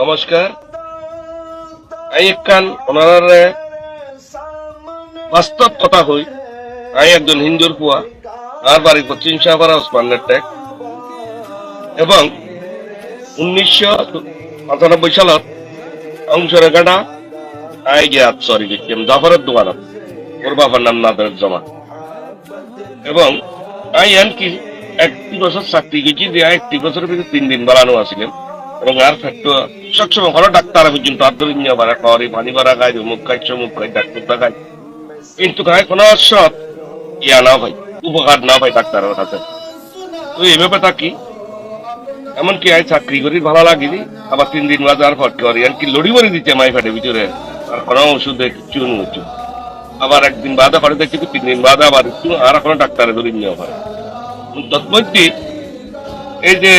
নমস্কার। আমি একখান ওনারে বাস্তব কথা হই। আই একজন হিন্দুর পুয়া, আর বাড়ি পশ্চিম শাহপাড়া ওসমানের টেক এবং উনিশশো পঁচানব্বই সালত অংশরেখাটা আই গিয়া সরি গেছিলাম জাফরের দোকানত ওর বাবার নাম নাদের জমা এবং আই এনকি একটি বছর চাকরি গেছি যে একটি বছরের ভিতরে তিন দিন বাড়ানো আসিলেন আর ফ্যাক্ট সবসময় ভালো ডাক্তার পর্যন্ত আর ধরে নিয়ে বাড়া পানি বাড়া খায় মুখ খাই চমুক খাই ডাক্তার দেখায়। কিন্তু খায় কোনো সৎ ইয়া না ভাই উপকার না ভাই ডাক্তারের কাছে। তো এই ব্যাপারটা কি? এমনকি আই চাকরি করি, ভালো লাগিনি। আবার তিন দিন বাদে আর ফট করি এমনকি লড়ি মরি দিচ্ছে মাই ফেটে ভিতরে। আর কোনো ওষুধে কিচ্ছু নুচু আবার একদিন বাদে পরে দেখছি কি তিন দিন বাদে আবার আর কোনো ডাক্তারে ধরে নিয়ে হয় এই যে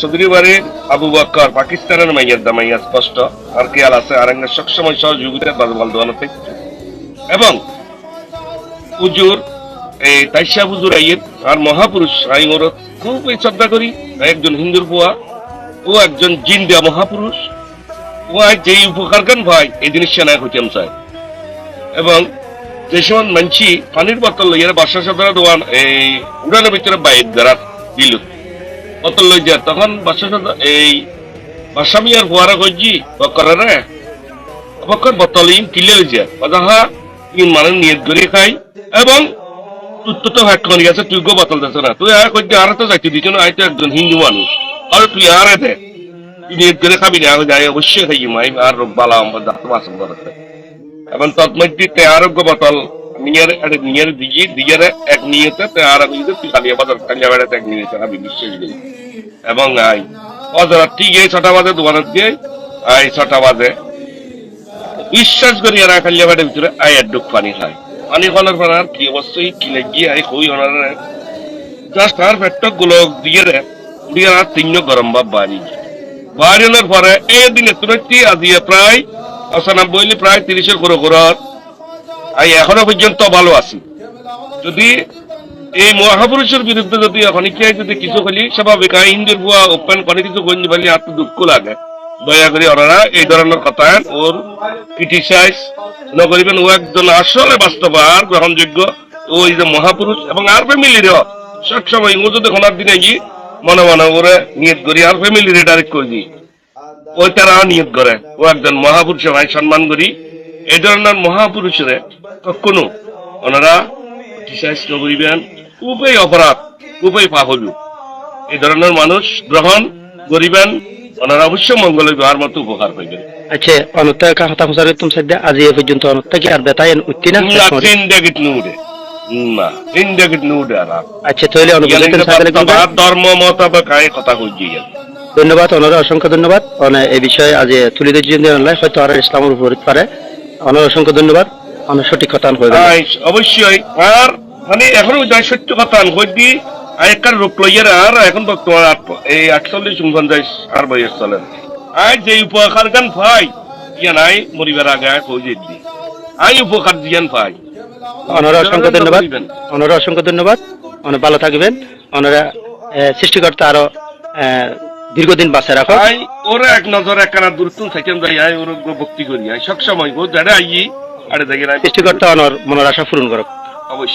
চৌধুরী বাড়ির আবু পাকিস্তানের মাইয়ের স্পষ্ট। আর খেয়াল আছে? সবসময় সহযোগিতা এবং পুজোর এই তাইশা পুজোর আইয়ের আর মহাপুরুষ আমি শ্রদ্ধা করি। একজন হিন্দুর পোয়া ও একজন জিন দেয়া মহাপুরুষ। ও যেই উপকার কেন ভাই? এই জিনিসটা না হইতাম চাই এবং যে সময় মানছি, পানির বোতল লইয়ার বাসা সদরা দোয়ান, এই উড়ানের ভিতরে বাইর দ্বারা দিল বোতল লই যা তখন বাসা এই বাসামিয়ার ফুয়ারা কইছি বকরে রে বকর বোতল ইন কিলে লই যা অজাহা ইন মানে নিয়ত করে খাই, এবং তুই তো হ্যাট করে গেছে তুই গো বোতল দেছ না, তুই আর কইতে আর তো যাইতে দিছ না, আই তো একজন হিন্দু মানুষ, আর তুই আর দে নিয়ত করে খাবি না যাই অবশ্যই খাই মাই, আর বালা আমার দাঁত মাছ করতে এবং তৎমধ্যে আরোগ্য বোতল নিয়ার নিয়ার দিয়ে দিয়ে এক নিয়েতে তে আর আমি তুই খালি বাজার কাঞ্জা বেড়াতে এক নিয়েছে, আমি বিশ্বাস করি এবং আই অজরা ঠিক এই ছটা বাজে দোকানের দিয়ে আই ছটা বাজে, বিশ্বাস করি এরা কাঞ্জা বেড়ার ভিতরে আই এক ডুক পানি খায়। পানি খাওয়ার পর আর কি অবশ্যই কি লাগিয়ে আই কই ওনারে জাস্ট আর পেটটা গুলো দিয়ে রে, দিয়ে আর তিন গরম ভাব বাড়ি বাড়ানোর পরে, এই দিনে তুরতি আজিয়ে প্রায় অসানব্বই প্রায় তিরিশের করে ঘর আমি এখনও পর্যন্ত ভালো আছি। যদি এই মহাপুরুষের বিরুদ্ধে যদি এখন যদি কিছু হলি স্বাভাবিক হয় হিন্দুর বুয়া ওপেন করে কিছু গঞ্জি বলি, আর দুঃখ লাগে। দয়া করে ওনারা এই ধরনের কথা ওর ক্রিটিসাইজ নকরিবেন ও একজন আসলে বাস্তব আর গ্রহণযোগ্য ওই যে মহাপুরুষ এবং আর ফ্যামিলিরও সবসময় ও যদি খোনার দিনে গিয়ে মনে মনে ওরে নিয়ত করি, আর ফ্যামিলিরে ডাইরেক্ট করে। দিই ওই তারা নিয়োগ করে। ও একজন মহাপুরুষে ভাই সম্মান করি। এই ধরনের মহাপুরুষরে কখনো ওনারা ক্রিটিসাইজ করিবেন খুবই অপরাধ খুবই পাপ হইব এই ধরনের মানুষ গ্রহণ করিবেন ওনারা অবশ্যই মঙ্গল হইব মতো উপকার পাইবেন আচ্ছা অনত্তা কা হতা হুসারে তুম সাদ্দা আজি এ পর্যন্ত অনত্তা কি আর বেতায়েন উত্তিনা না? নুডে। না নুডে আর আচ্ছা তাহলে সাদলে তার ধর্ম মোতাবেক কথা কইছি ধন্যবাদ অনর অসংখ্য ধন্যবাদ। এই বিষয়ে আজ তুলে দিয়েছেন হয়তো আর ইসলামের উপর পারে। অনর অসংখ্য ধন্যবাদ। সঠিক কথা অবশ্যই। আর মানে এখন সত্য কথা দি লইয়ার আর এখন বর্তমান এই আটচল্লিশ উনপঞ্চাশ আর বয়স চলেন যে গান পাই ইয়া নাই মরিবার আগে কই আই দিয়ান পাই। অনর অসংখ্য ধন্যবাদ। অনর অসংখ্য ধন্যবাদ। অনেক ভালো থাকবেন। অনরা সৃষ্টিকর্তা আরও দীর্ঘদিন বাঁচে রাখো আই ওরা এক নজর একখানা দূরত্ব থাকেন যাই আই ওর ভক্তি করি। আই সব সময় আই আরে দেখে সৃষ্টিকর্তা আমার মনের আশা পূরণ করো। অবশ্যই।